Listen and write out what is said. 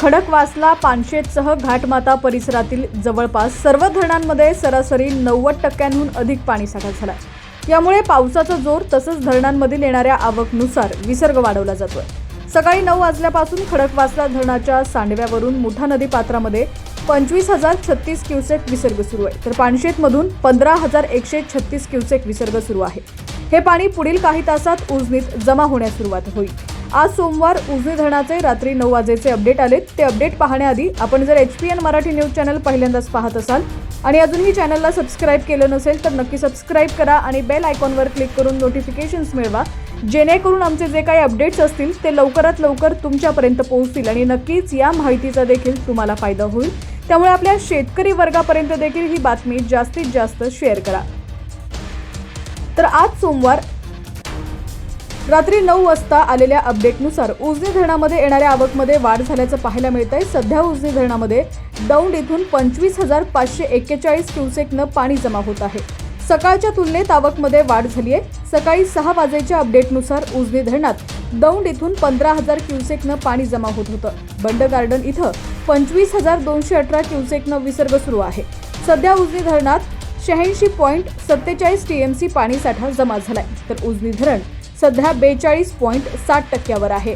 खडकवासला पानशेतसह घाटमाता परिसरातील जवळपास सर्व धरणांमध्ये सरासरी नव्वद टक्क्यांहून अधिक पाणीसाठा झाला. यामुळे पावसाचा जोर तसंच धरणांमधील येणाऱ्या आवकनुसार विसर्ग वाढवला जातोय. सकाळी नऊ वाजल्यापासून खडकवासला धरणाच्या सांडव्यावरून मुठा नदी पात्रामध्ये पंचवीस हजार छत्तीस क्युसेक विसर्ग सुरू आहे. तर पानशेतमधून पंधरा हजार एकशे छत्तीस क्युसेक विसर्ग सुरू आहे. हे पाणी पुढील काही तासात उजनीत जमा होण्यास सुरुवात होईल. आज सोमवार उजनी धरणाचे रात्री नऊ वाजेचे अपडेट आलेत. ते अपडेट पाहण्याआधी आपण जर H P N Marathi news channel पहिल्यांदाच पाहत असाल आणि अजूनही चॅनलला सबस्क्राईब केलं नसेल तर नक्की सबस्क्राईब करा आणि बेल आयकॉनवर क्लिक करून नोटिफिकेशन्स मिळवा. जेणेकरून आमचे जे काही अपडेट्स असतील ते लवकरात लवकर तुमच्यापर्यंत पोहोचतील आणि नक्कीच या माहितीचा देखील तुम्हाला फायदा होईल. त्यामुळे आपल्या शेतकरी वर्गापर्यंत देखील ही बातमी जास्तीत जास्त शेअर करा. तर आज सोमवार रात्री नऊ वाजता आलेल्या अपडेटनुसार उजनी धरणामध्ये येणाऱ्या आवकमध्ये वाढ झाल्याचं पाहायला मिळत आहे सध्या उजनी धरणामध्ये दौंड इथून पंचवीस हजार पाचशे एक्केचाळीस क्युसेकनं पाणी जमा होत आहे. सकाळच्या तुलनेत आवकमध्ये वाढ झाली आहे. सकाळी सहा वाजेच्या अपडेटनुसार उजनी धरणात दौंड इथून पंधरा हजार क्युसेकनं पाणी जमा होत होतं. बंड गार्डन इथं पंचवीस हजार दोनशे अठरा क्युसेकनं विसर्ग सुरू आहे. सध्या उजनी धरणात शहाऐंशी पॉईंट सत्तेचाळीस टी एम सी पाणीसाठा जमा झालाय. तर उजनी धरण सध्या बेचाळीस पॉईंट साठ टक्क्यावर आहे.